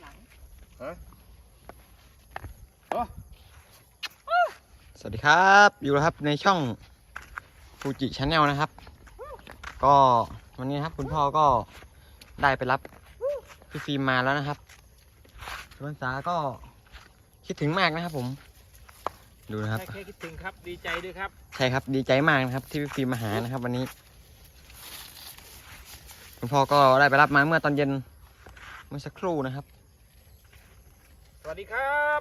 หลังสวัสดีครับ อยู่แล้วครับในช่องฟูจิชาแนลนะครับ ก็วันนี้นะครับคุณพ่อก็ได้ไปรับพี่ฟิล์มมาแล้วนะครับสุวรรณสาก็คิดถึงมากนะครับผม ดูนะครับ แค่คิดถึงครับ ดีใจด้วยครับ ใช่ครับดีใจมากนะครับที่พี่ฟิล์มมาหานะครับ วันนี้ คุณพ่อก็ได้ไปรับมาเมื่อตอนเย็นเมื่อสักครู่นะครับ สวัสดีครับ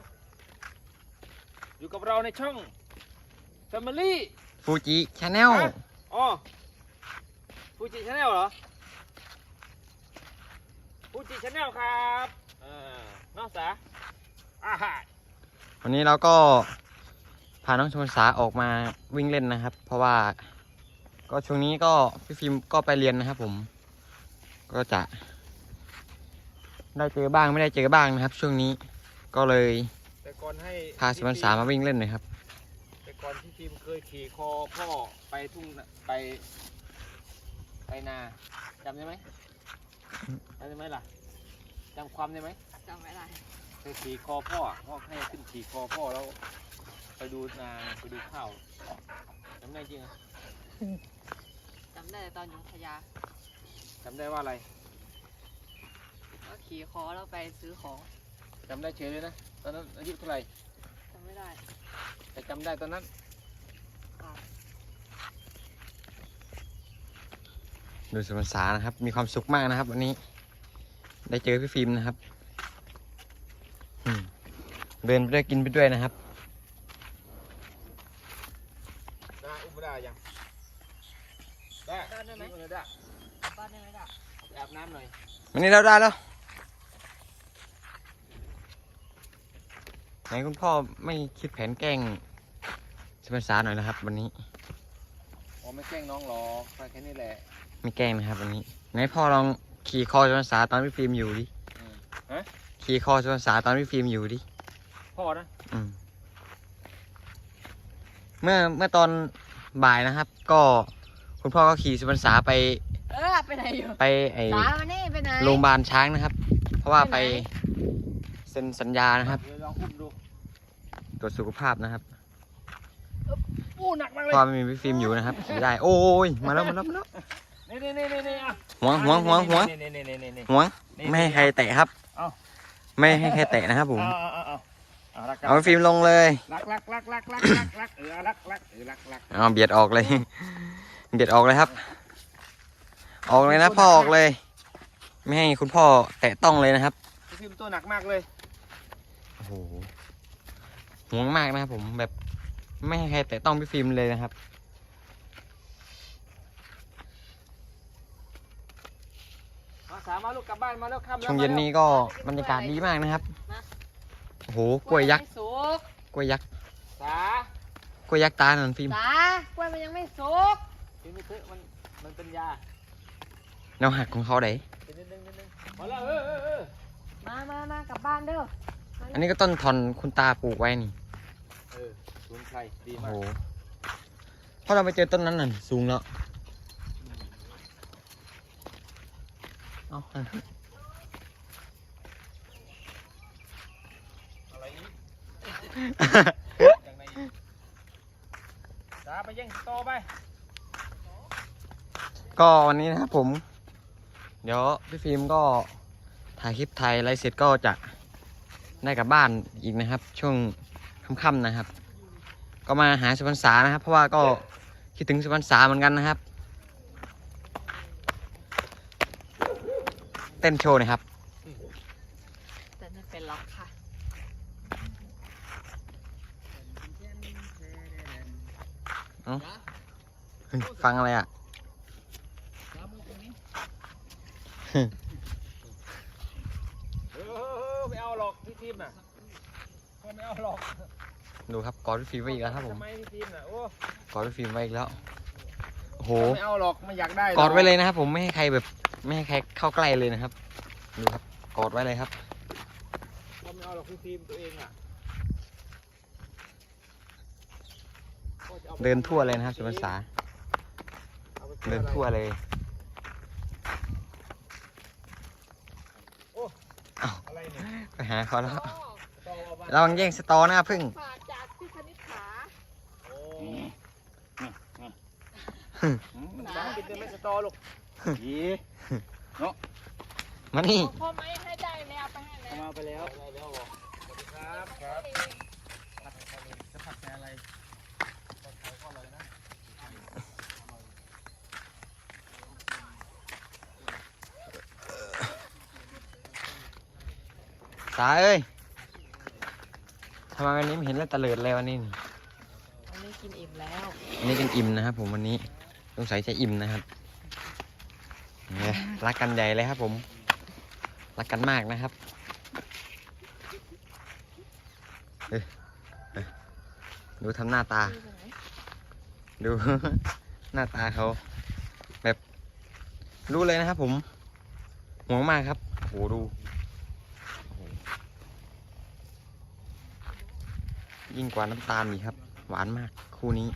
อยู่กับเราในช่อง Family ฟูจิชาแนลฮะอ๋อฟูจิชาแนลเหรอฟูจิชาแนลครับเออน้องสาอาหารวันนี้เราก็พาน้องชมสาออกมาวิ่งเล่นนะครับ เพราะว่าก็ช่วงนี้ก็พี่ฟิล์มก็ไปเรียนนะครับผม ก็จะ ได้เจอบ้างไม่ได้เจอบ้างนะครับ ช่วงนี้ก็เลยแต่ก่อนให้พาสุวรรณสามาวิ่งเล่นหน่อยครับ แต่ก่อนที่ฟิล์มเคยขี่คอพ่อไปทุ่งนาไปไปนาจำได้ไหมจำได้ไหมล่ะจำความได้ไหมจำไม่ได้ไปขี่คอพ่อพ่อให้ขึ้นขี่คอพ่อแล้ว ไปดูนาไปดูข้าวจำได้จริงเหรอจำได้แต่ตอนอยู่พยา จำได้ว่าอะไรก็ขี่คอแล้วไปซื้อของจำได้เฉยเลยนะ ตอนนั้นอายุเท่าไหร่ จำไม่ได้แต่จำได้ตอนนั้นอ่าดูสุวรรณสานะครับ มีความสุขมากนะครับ วันนี้ ได้เจอพี่ฟิล์มนะครับอืมเดินไปด้วยกินไปด้วยนะครับได้อุ้มไม่ได้ยังได้ได้ได้ไหมอุ้เลยได้ บ้านได้ไหมล่ะไปอาบน้ำหน่อยวันนี้เราได้แล้วไหนคุณพ่อไม่คิดแผนแกล้งสุวรรณสาหน่อยนะครับ วันนี้อ๋อไม่แกล้งน้องหรอกไปแค่นี้แหละไม่แกล้งนะครับวันนี้ไหนพ่อลองขี่คอสุวรรณสาตอนพี่ฟิล์มอยู่ดิอืมฮะขี่คอสุวรรณสาตอนพี่ฟิล์มอยู่ดิพ่อนะอืมเมื่อเมื่อตอนบ่ายนะครับ ก็คุณพ่อก็ขี่สุวรรณสาไป เออไปไหนอยู่ไปไอสามานี่ไปไหนโรงพยาบาลช้างนะครับ เพราะว่าไปไปไหนเซ็นสัญญานะครับเดี๋ยวลองอุ้มดูตรวจสุขภาพนะครับอู้หนักมากเพเลยราะว่าไม่มีพี่ฟิล์มอยู่นะครับขี่ไม่ได้โอ้ยมาแล้วมาแล้วมาแล้วนี่นี่นี่นี่นี่อะหวงหวงหวงหวงนี่นี่นี่นี่นี่หวงไม่ให้ใครเตะครับเอ้าไม่ให้ใครเตะนะครับผมเอาเอาเอาเอาเอารักกันเอาพี่ฟิล์มลงเลยรักรักรักรักรักรักรักเออรักรักเออรักรักเอาเบียดออกเลย เบียดออกเลยครับ ออกเลยนะพ่อออกเลย ไม่ให้คุณพ่อแตะต้องเลยนะครับพี่ฟิล์มตัวหนักมากเลยโอ้โหห่วงมากนะครับผมแบบไม่ให้ใครแตะต้องพี่ฟิล์มเลยนะครับมาสามมาลูกกลับบ้านมาแล้วค่ำแล้วช่วงเย็นนี้ก็บรรยากาศดีมากนะครับโอ้โหกล้วยยักษ์ไม่สุกกล้วยยักษ์สากล้วยยักษ์ตาหนนฟิล์มสากล้วยมันยังไม่สุกฟิล์มไม่ซื้อมันมันเป็นยา แนวหักของเขาไหนเป็นนิดนึงนิดนึงพอแล้วเออเออเออมามามากลับบ้านเด้ออันนี้ก็ต้นทอนคุณตาปลูกไว้นี่เออสูนไพรดีโอ้มาโหกพอเราไปเจอต้นนั้นน่ะสูงแล้วเอาอะไรนี้อย่างไรอีกสาไปยังโตไป ก็วันนี้นะครับผม เดี๋ยวพี่ฟิล์มก็ถ่ายคลิปไทยไลฟ์เสร็จก็จะได้กลับบ้านอีกนะครับ ช่วงค่ำๆนะครับ ก็มาหาสุพรรณษานะครับ เพราะว่าก็คิดถึงสุพรรณษาเหมือนกันนะครับ เต้นโชว์หนะครับ แต่ไม่เป็นหรอกค่ะฟังอะไรอะ เออไม่เอาหรอกพี่ทีมน่ะพ่อไม่เอาหรอกดูครับกอดพี่ฟิล์มไว้อีกแล้วครับผมทำไมพี่ทีมน่ะโอ้กอดพี่ฟิล์มไว้อีกแล้วโอ้โหไม่เอาหรอกไม่อยากได้หรกอดไว้เลยนะครับ ผมไม่ให้ใครแบบ ไม่ให้ใครเข้าใกล้เลยนะครับดูครับกอดไว้เลยครับพ่อไม่เอาหรอกพี่ทีมตัวเองอะพ่อจะอาไปเดินทั่วเลยนะครับสุพรรณษาเอาไปพื่อเดินอะไรทั่วเลย อะไร เนี่ยไปหาเขาแล้วต่อออกมาระวังแย่งสตอนะพึ่ง ฝากจากพี่คณิษฐาโอ้มันจะกินเป็นไม่สตอลูกยีมานี่พ่อไม่ให้ได้แล้วไปให้แล้ว มาไปแล้วได้แล้วบอกสวัสดีครับครับจะผัดแกอะไรก็ขายข้าวอะไรนะ สาเอ้ยทำไมวันนี้ไม่เห็นแล้วตะเลิดเลยวันนี้นี่วันนี้กินอิ่มแล้ววันนี้กินอิ่มนะครับผมวันนี้สงสัยจะอิ่มนะครับเนี่ยรักกันใหญ่เลยครับผม รักกันมากนะครับเอ้ยเอ้ยดูทำหน้าตา ดู หน้าตาเขาแบบรู้เลยนะครับผมห่วงมากครับโอ้โหดูโอ้โห ยิ่งกว่าน้ำตาลอีกครับ หวานมากคู่นี้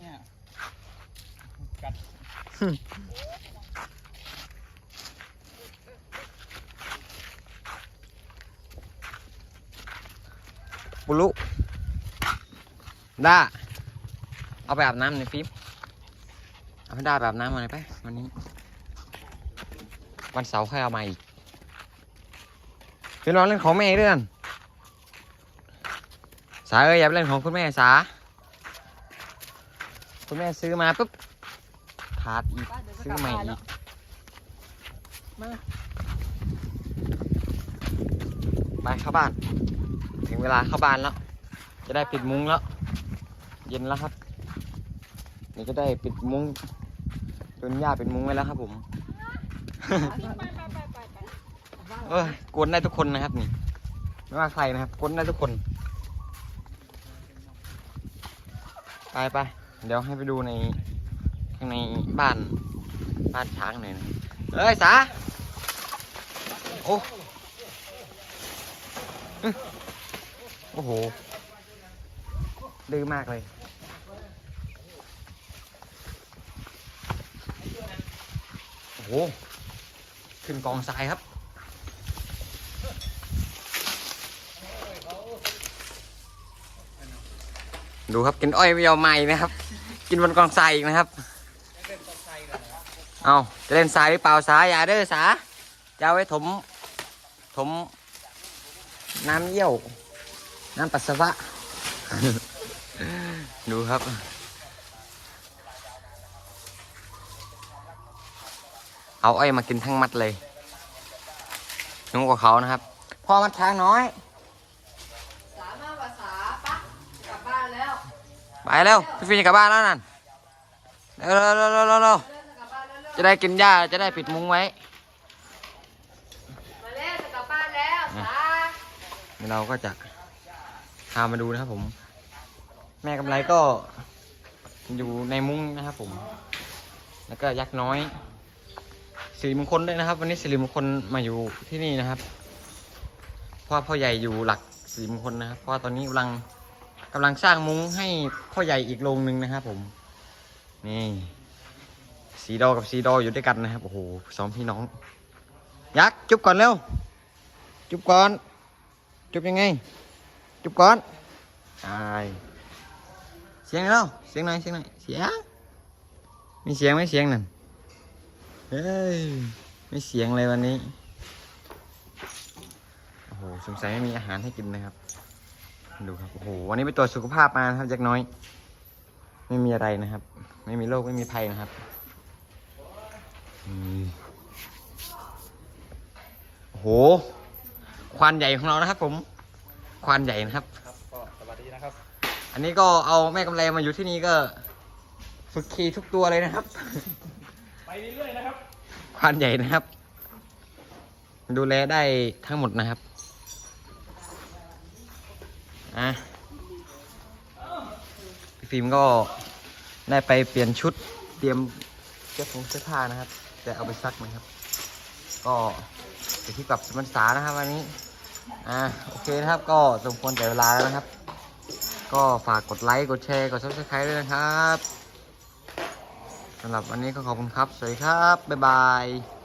เนี่ยปุลุด้าเอาไปอาบน้ำหน่อยฟิล์มเอาให้ด้าไปอาบน้ำมาหน่อยไปวันนี้ วันเสาร์ค่อยเอามาอีกฟิล์มลองเล่นของแม่อีกด้วยกันสาเอ้ยอย่าไปเล่นของคุณแม่สา คุณแม่ซื้อมาปุ๊บขาดอีกซื้อใหม่อีกมาไปเข้าบ้าน ถึงเวลาเข้าบ้านแล้ว จะได้ปิดมุ้งแล้ว เย็นแล้วครับ นี่ก็ได้ปิดมุ้งจนหญ้าปิดมุ้งไว้แล้วครับผม เอ้ยกวนได้ทุกคนนะครับนี่ไม่ว่าใครนะครับกวนได้ทุกคน ไปไปเดี๋ยวให้ไปดูในข้างในบ้านบ้านช้างหน่อยนะเอ้ยสาโอ้โอ้โหดื้อมากเลยโอ้โห ขึ้นกองทรายครับดูครับกินอ้อยไม่ยอมใหม่นะครับ กินบนกองทรายอีกนะครับเอาจะเล่นทรายหรือเปล่าสาอย่าเด้อสาจะเอาไว้ถมถม น้ำเยี่ยว น้ำปัสสาวะ ดูครับ เอาอ้อยมากินทั้งมัดเลยนุ่งกว่าเขานะครับพ่อมัดช้างน้อย สามารถภาษาปะกลับบ้านแล้วไปเร็วพี่ฟินจะกลับบ้านแล้วนั่นเร็วเร็วเร็วเร็วเร็วเร็วเริ่มจะกลับบ้านแล้วเร็วจะได้กินหญ้าจะได้ปิดมุ้งไว้มาแล้วจะกลับบ้านแล้วสาเราก็จะพามาดูนะครับผม แม่กำไรก็อยู่ในมุ้งนะครับผม แล้วก็ยักษ์น้อย สิริมงคลด้วยนะครับ วันนี้สิริมงคลมาอยู่ที่นี่นะครับ เพราะว่าพ่อใหญ่อยู่หลักสิริมงคลนะครับ เพราะตอนนี้กำลังกำลังสร้างมุ้งให้พ่อใหญ่อีกโรงหนึ่งนะครับ ผม นี่สีดอกับสีดออยู่ด้วยกันนะครับโอ้โหสองพี่น้องยักษ์จุบก่อนเร็วจุบก่อน จุบยังไง จุบก่อนใช่เสียงแล้วเสียงหน่อยเสียงหน่อยเสียงมีเสียงไหมเสียงนั่น เฮ้ย ไม่เสียงเลยวันนี้ โอ้โห สงสัยไม่มีอาหารให้กินนะครับ ดูครับ โอ้โห วันนี้ไปตรวจสุขภาพมานะครับยักษ์น้อย ไม่มีอะไรนะครับ ไม่มีโรคไม่มีภัยนะครับอืมโอ้โห ควานใหญ่ของเรานะครับ ผม ควานใหญ่นะครับ ครับก็สวัสดีนะครับ อันนี้ก็เอาแม่กำไรมาอยู่ที่นี่ก็ ฝึกขี่ทุกตัวเลยนะครับ ไปเรื่อยๆนะครับควานใหญ่นะครับ ดูแลได้ทั้งหมดนะครับอะพี่ฟิล์มก็ได้ไปเปลี่ยนชุดเตรียมเสื้อผงเสื้อผ้านะครับจะเอาไปซักนะครับ ก็เดี๋ยวที่กับสมันษานะครับวันนี้อะโอเคนะครับก็สมควรแต่เวลาแล้วนะครับ ก็ฝากกดไลค์กดแชร์กด subscribe ด้วยนะครับ สำหรับวันนี้ก็ขอบคุณครับ สวัสดีครับ บ๊ายบาย